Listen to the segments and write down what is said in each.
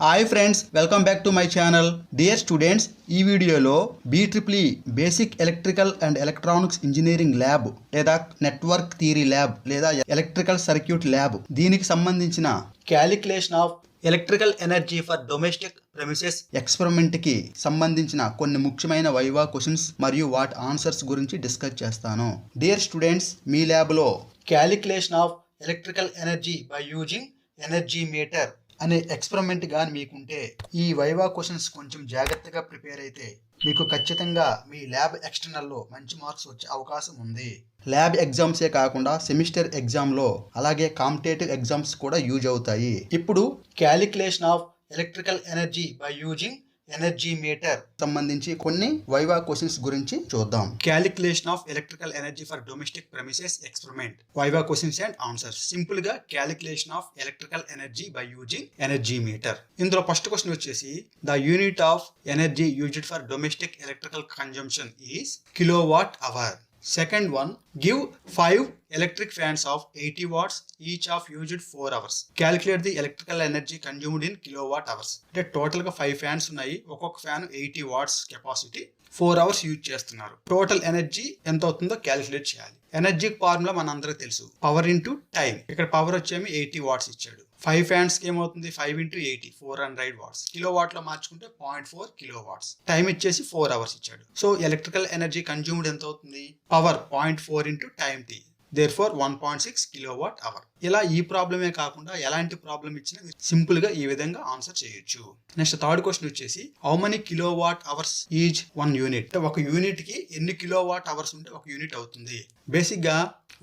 Hi friends welcome back to my channel dear students ఈ వీడియోలో B triple E basic electrical and electronics engineering lab లేదా network theory lab లేదా electrical circuit lab దీనికి సంబంధించిన calculation of electrical energy for domestic premises ఎక్స్పెరిమెంట్కి సంబంధించిన కొన్ని ముఖ్యమైన viva questions మరియు వాటి ఆన్సర్స్ గురించి డిస్కస్ చేస్తాను. డియర్ స్టూడెంట్స్ మీ ల్యాబ్లో calculation of electrical energy by using energy meter అనే ఎక్స్పెరిమెంట్ కానీ మీకుంటే ఈ వైవా క్వశ్చన్స్ కొంచెం జాగ్రత్తగా ప్రిపేర్ అయితే మీకు ఖచ్చితంగా మీ ల్యాబ్ ఎక్స్టర్నల్లో మంచి మార్క్స్ వచ్చే అవకాశం ఉంది. ల్యాబ్ ఎగ్జామ్సే కాకుండా సెమిస్టర్ ఎగ్జామ్లో అలాగే కాంపిటేటివ్ ఎగ్జామ్స్ కూడా యూజ్ అవుతాయి. ఇప్పుడు calculation of electrical energy by using energy meter సంబంధించి కొన్ని వైవా క్వశ్చన్స్ గురించి చూద్దాం. Calculation of electrical energy for domestic premises experiment viva questions and answers సింపుల్గా calculation of electrical energy by using energy meter ఇందులో first question వచ్చేసి the unit of energy used for domestic electrical consumption is kilo watt hour second one give five electric fans of eighty watts each of used four hours calculate the electrical energy consumed in kilo watt hours అంటే టోటల్గా five fans ఉన్నాయి. ఒక్కొక్క fan eighty watts capacity four hours use చేస్తున్నారు. Total energy ఎంత అవుతుందో calculate చేయాలి. Energy formula మన అందరికి తెలుసు. పవర్ ఇంటూ టైం ఇక్కడ పవర్ వచ్చేమి ఎయిటీ వాట్స్ ఇచ్చాడు. ఫైవ్ ఫ్యాన్స్కి ఏమవుతుంది? Five into eighty four hundred watts. Kilo వాట్లో మార్చుకుంటే point four kilo watts time ఇచ్చేసి ఫోర్ అవర్స్ ఇచ్చాడు. సో ఎలక్ట్రికల్ ఎనర్జీ కన్జ్యూమ్డ్ ఎంత అవుతుంది power point four into time T. Therefore one point six kilo watt hour ఇలా ఈ ప్రాబ్లమే కాకుండా ఎలాంటి ప్రాబ్లం ఇచ్చినా సింపుల్గా ఈ విధంగా ఆన్సర్ చేయొచ్చు. నెక్స్ట్ థర్డ్ క్వశ్చన్ వచ్చేసి how many kilo watt hours is one unit ఒక యూనిట్కి ఎన్ని కిలో వాట్ అవర్స్ ఉంటే ఒక యూనిట్ అవుతుంది. బేసిక్గా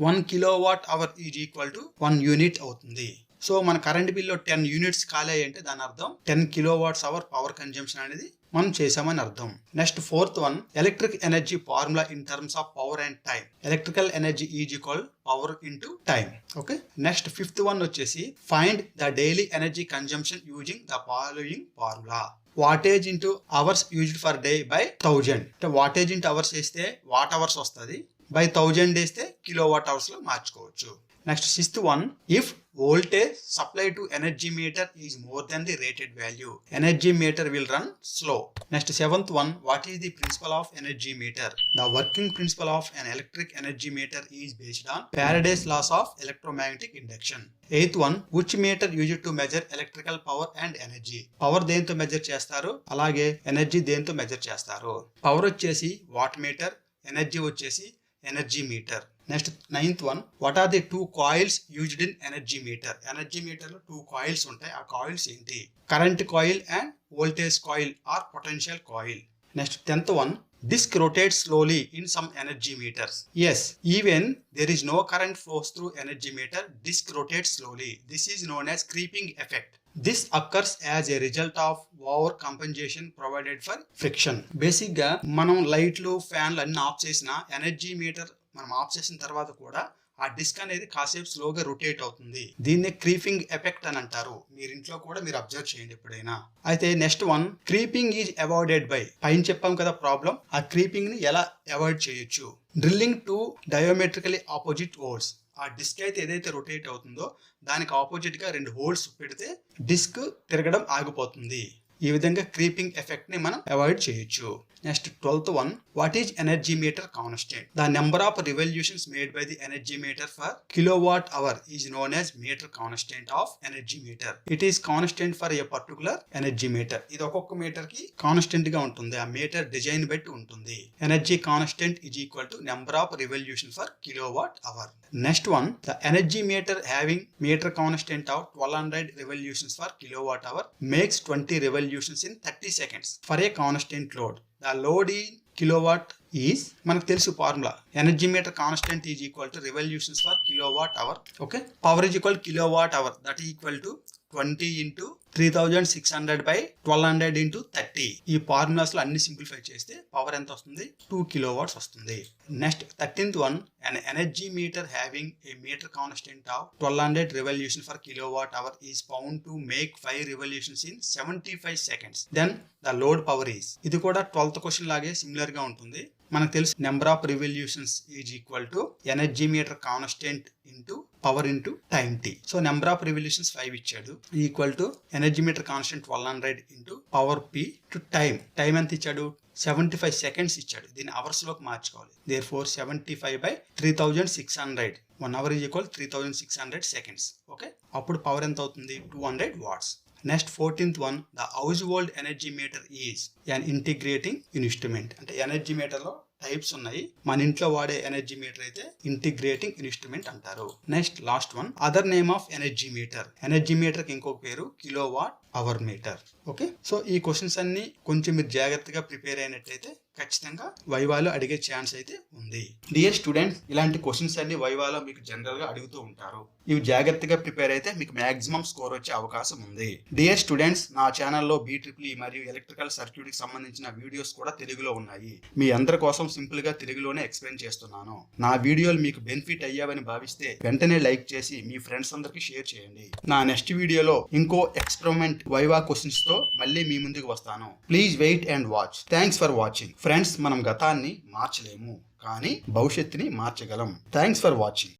one kilo watt hour is equal to one unit అవుతుంది. సో మన కరెంట్ బిల్లో టెన్ యూనిట్స్ ఖాళీ అంటే దాని అర్థం ten kilo watts hour power consumption అనేది మనం చేసామని అర్థం. Next fourth one electric energy formula in terms of power and time electrical energy is equal power into time okay? Next fifth one వచ్చేసి find the daily energy consumption using the following formula. Wattage into hours used for day by thousand. అంటే wattage into hours వేస్తే watt hours వస్తుంది? By thousand వేస్తే kilo watt అవర్స్లో మార్చుకోవచ్చు. Next sixth one if voltage supply to energy meter is more than the rated value energy meter will run slow next seventh one what is the principle of energy meter the working principle of an electric energy meter is based on Faraday's law of electromagnetic induction eighth one which meter use to measure electrical power and energy power దేనితో measure చేస్తారు? అలాగే energy దేనితో measure చేస్తారు? Power వచ్చేసి watt meter energy వచ్చేసి energy meter next ninth one what are the two coils used in energy meter energy మీటర్లో two coils ఉంటాయి. ఆ coils ఏంటి? Current coil and voltage coil or potential coil next tenth one disk rotates slowly in some energy meters. Yes even there is no current flows through energy meter disk rotates slowly. This is known as creeping effect. This occurs as a result of over compensation provided for friction బేసిక్గా మనం లైట్లు ఫ్యాన్లు అన్ని off చేసిన energy meter మనం off చేసిన తర్వాత కూడా ఆ డిస్క్ అనేది కాసేపు స్లోగా రొటేట్ అవుతుంది. దీన్నే క్రీపింగ్ ఎఫెక్ట్ అని అంటారు. మీరు ఇంట్లో కూడా మీరు అబ్జర్వ్ చేయండి ఎప్పుడైనా. అయితే next one creeping is avoided by పైన చెప్పాం కదా ప్రాబ్లం ఆ క్రీపింగ్ని ఎలా అవాయిడ్ చేయొచ్చు? Drilling two diametrically opposite holes ఆ డిస్క్ అయితే ఏదైతే రొటేట్ అవుతుందో దానికి ఆపోజిట్గా రెండు హోల్స్ పెడితే డిస్క్ తిరగడం ఆగిపోతుంది. ఈ విధంగా క్రీపింగ్ ఎఫెక్ట్ని మనం అవాయిడ్ చేయొచ్చు. Next twelfth one what is energy meter constant the number of revolutions made by the energy meter for kilo watt hour is known as meter constant of energy meter it is constant for a particular energy meter ఇది ఒక్కొక్క మీటర్కి కాన్స్టెంట్గా ఉంటుంది. ఆ metre design బట్టి ఉంటుంది. Energy constant is equal to number of revolution for kilo watt hour next one the energy meter having meter constant of twelve hundred revolutions for kilo watt hour makes twenty revolutions in thirty seconds for a constant load the load in kilowatt is మనకు తెలుసు formula. Energy meter constant is equal to revolutions for kilowatt hour. Okay? Power is equal kilowatt hour. That equal to twenty into three thousand six hundred by twelve hundred into thirty. ఈ ఫార్ములాస్లో అన్ని simplify చేస్తే power ఎంత వస్తుంది? Two kilo watts వస్తుంది. Next thirteenth one an energy meter having a meter constant of twelve hundred revolution for kilo watt hour is found to make five revolutions in seventy five seconds. Then the load power is ఇది కూడా twelfth question లాగే similar గా ఉంటుంది. మనకు తెలుసు number of revolutions is equal to energy meter constant into power into time T so number of revolutions five ఇచ్చాడు. Equal to energy meter constant one hundred into power P to time time ఎంత ఇచ్చాడు? Seventy five seconds ఇచ్చాడు. దీన్ని అవర్స్లోకి మార్చుకోవాలి. Therefore seventy five by three thousand six hundred one hour is equal three thousand six hundred seconds okay అప్పుడు power ఎంత అవుతుంది? Two hundred watts next fourteenth one the household energy meter is an integrating instrument. అంటే energy మీటర్లో types ఉన్నాయి. మన ఇంట్లో వాడే energy meter అయితే ఇంటిగ్రేటింగ్ ఇన్స్ట్రుమెంట్ అంటారు. Next last one other name of energy meter. Energy మీటర్కి ఇంకొక పేరు kilowatt hour meter. Okay? So ఈ క్వశ్చన్స్ అన్ని కొంచెం మీరు జాగ్రత్తగా ప్రిపేర్ అయినట్టయితే ఖచ్చితంగా వైవాలో అడిగే ఛాన్స్ అయితే ఉంది. డియర్ స్టూడెంట్స్ ఇలాంటి క్వశ్చన్స్ అన్ని వైవాలో మీకు జనరల్గా అడుగుతూ ఉంటారు. ఇవి జాగ్రత్తగా ప్రిపేర్ అయితే మీకు మాక్సిమం స్కోర్ వచ్చే అవకాశం ఉంది. డియర్ స్టూడెంట్స్ నా ఛానల్లో బీట్రిపులీ e మరియు ఎలక్ట్రికల్ సర్క్యూట్కి సంబంధించిన వీడియోస్ కూడా తెలుగులో ఉన్నాయి. మీ అందరి కోసం సింపుల్గా తెలుగులోనే ఎక్స్ప్లెయిన్ చేస్తున్నాను. నా వీడియోలు మీకు బెనిఫిట్ అయ్యావని భావిస్తే వెంటనే లైక్ చేసి మీ ఫ్రెండ్స్ అందరికి షేర్ చేయండి. నా నెక్స్ట్ వీడియోలో ఇంకో ఎక్స్పెరిమెంట్ వైవా క్వశ్చన్స్తో మళ్ళీ మీ ముందుకు వస్తాను. Please wait and watch thanks for watching friends మనం గతాన్ని మార్చలేము కానీ భవిష్యత్తుని మార్చగలం. Thanks for watching.